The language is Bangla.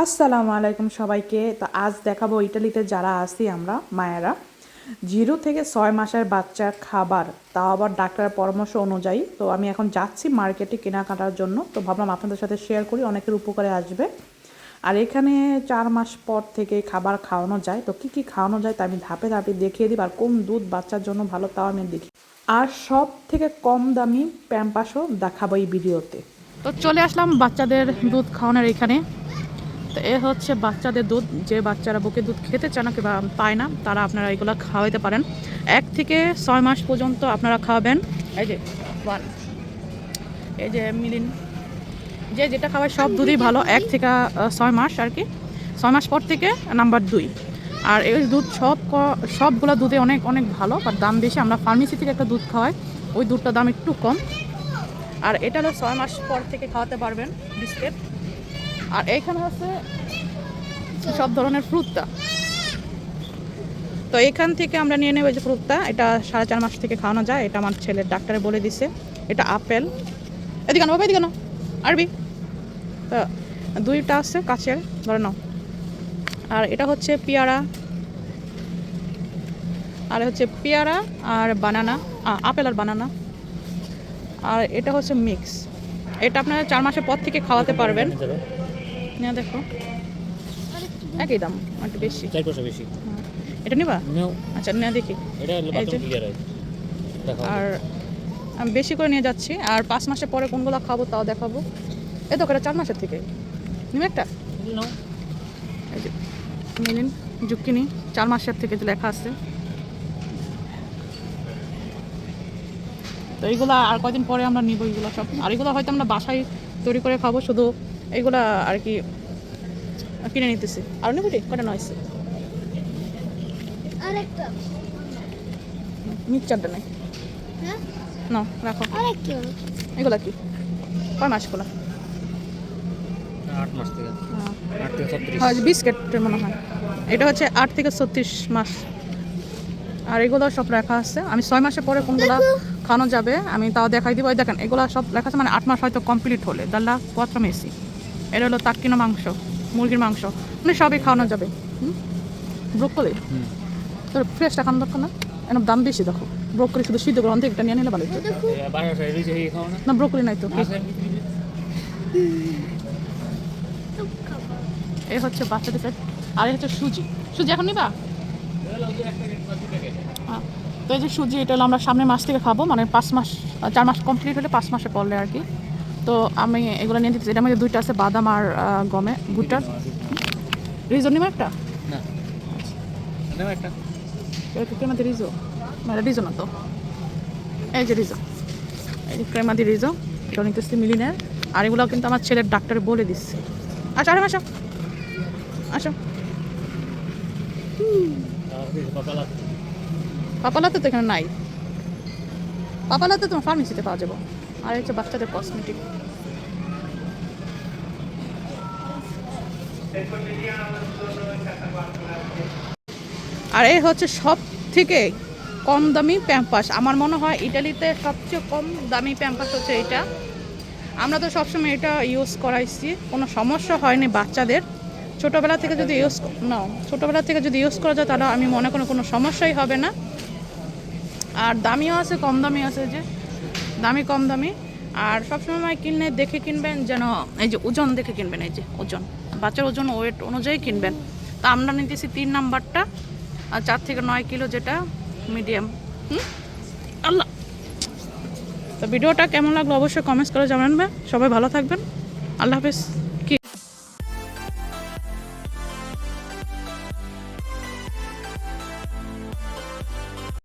আসসালামু আলাইকুম সবাইকে। তো আজ দেখাবো ইটালিতে যারা আছি আমরা, মায়েরা। জিরো থেকে ছয় মাসের বাচ্চার খাবার, তাও আবার ডাক্তারের পরামর্শ অনুযায়ী। তো আমি এখন যাচ্ছি মার্কেটে কেনাকাটার জন্য। তো ভাবলাম আপনাদের সাথে শেয়ার করি, অনেকের উপকারে আসবে। আর এখানে চার মাস পর থেকে খাবার খাওয়ানো যায়। তো কি কি খাওয়ানো যায় তা আমি ধাপে ধাপে দেখিয়ে দিব। আর কোন দুধ বাচ্চার জন্য ভালো তাও আমি দেখি। আর সব থেকে কম দামি প্যাম্পাসও দেখাবো এই ভিডিওতে। তো চলে আসলাম বাচ্চাদের দুধ খাওয়ানোর এখানে। তো এ হচ্ছে বাচ্চাদের দুধ, যে বাচ্চারা বুকে দুধ খেতে চান কিংবা পায় না, তারা আপনারা এগুলো খাওয়াইতে পারেন। এক থেকে ছয় মাস পর্যন্ত আপনারা খাওয়াবেন। এই যে ওয়ান এই যে মিলিন, যে যেটা খাওয়ায় সব দুধই ভালো, এক থেকে ছয় মাস আর কি। ছয় মাস পর থেকে নাম্বার দুই। আর এই দুধ সব সবগুলো দুধে অনেক অনেক ভালো আর দাম বেশি। আমরা ফার্মেসি থেকে একটা দুধ খাওয়াই, ওই দুধটার দাম একটু কম। আর এটা হলো ছয় মাস পর থেকে খাওয়াতে পারবেন বিস্কিট। আর এইখানে আছে সব ধরনের ফ্রুটটা। তো এখান থেকে আমরা নিয়ে নেব যে ফ্রুটটা, এটা সাড়ে চার মাস থেকে খাওয়ানো যায়, এটা আমার ছেলের ডাক্তারে বলে দিছে। এটা আপেল। এদিকে না বাবা, এদিকে আরবি। তো দুইটা আছে কাছের, ধরে নাও। আর এটা হচ্ছে পেয়ারা। আর হচ্ছে পেয়ারা আর বানানা। আপেল আর বানানা। আর এটা হচ্ছে মিক্স। এটা আপনারা চার মাসের পর থেকে খাওয়াতে পারবেন। নিয়ে দেখো। একই দাম একটু বেশি। চার পয়সা বেশি। এটা নিবা? আচ্ছা নিয়ে দেখি। এটা হয় আর আমি বেশি করে নিয়ে যাচ্ছি। আর পাঁচ মাসের পরে কোনগুলো খাব তাও দেখাবো। এই তো চার মাসের থেকে। নিবে একটা? যে জুকিনি চার মাসের থেকে যে লেখা আছে। তো এইগুলো আর কয়দিন পরে আমরা নিব এইগুলো সব? আর এগুলো হয়তো আমরা বাসায় তৈরি করে খাব শুধু এইগুলা আর কি কিনে নিতেছি। আর নেব রে কটা নয়ছে আরেকটা। মিক্সচারটা নেই। হ্যাঁ? না রাখো। এগুলা কি? কয় মাসগুলো মাস থেকে। আট হয় বিস্কেটের মনে হয়। এটা হচ্ছে আট থেকে ছত্রিশ মাস। আর এগুলো সব লেখা আছে। আমি ছয় মাসের পরে কোনগুলো খাওয়ানো যাবে আমি তাও দেখাই দিব। দেখেন এগুলো সব লেখা আছে মানে আট মাস হয়তো কমপ্লিট হলে। দাল্লা পত্র মেসি। এটা হলো তাক্কিনো মাংস মুরগির মাংস। মানে সবই খাওয়ানো যাবে। ব্রোকলি। তোর ফ্রেশটা খাওয়ানো দরকার না? এরকম দাম বেশি দেখো। ব্রোকলি শুধু সিদ্ধ করে অন্তিকটা নিয়ে নিলে ভালো না ব্রোকলি নাই তো। এই হচ্ছে বাচ্চাদের পেট আর এই হচ্ছে সুজি। সুজি এখন নিবা। তো এই যে সুজি এটা হলো আমরা সামনের মাস থেকে খাব মানে পাঁচ মাস চার মাস কমপ্লিট হলে পাঁচ মাসে পড়লে আর কি। তো আমি এগুলো নিয়ে দিচ্ছি এটা মধ্যে দুইটা আছে বাদাম আর গমে ভুট্টার রিজো নিবা একটা? রিজো। রিজো না তো। এই যে রিজো। এই ক্রেমাদি রিজো। এটা নিতেছি মিলিনের। আর এগুলো কিন্তু আমার ছেলের ডাক্তার বলে দিচ্ছে। আচ্ছা আরে আসো আসো। পাপালাতে তো এখানে নাই। পাপালাতে তোমার ফার্মেসিতে পাওয়া যাবে। আর হচ্ছে বাচ্চাদের কসমেটিক আর এই হচ্ছে সব থেকে কম দামি প্যাম্পাস। আমার মনে হয় ইটালিতে সবচেয়ে কম দামি প্যাম্পাস হচ্ছে এটা আমরা তো সবসময় এটা ইউজ করাইছি, কোনো সমস্যা হয়নি বাচ্চাদের। ছোটোবেলা থেকে যদি ইউজ না, ছোটোবেলা থেকে যদি ইউজ করা যায় তাহলে আমি মনে করি কোনো সমস্যাই হবে না। আর দামিও আছে, কম দামি আছে যে দামি, কম দামি। আর সবসময় কিনলে দেখে কিনবেন যেন, এই যে ওজন দেখে কিনবেন, এই যে ওজন। বাচ্চার ওজন, ওয়েট অনুযায়ী কিনবেন। তা আমরা নিতেছি তিন নাম্বারটা, আর চার থেকে নয় কিলো যেটা মিডিয়াম। হুম? আল্লাহ! তো ভিডিওটা কেমন লাগল অবশ্যই কমেন্টস করে জানাবেন। সবাই ভালো থাকবেন। আল্লাহ হাফিজ।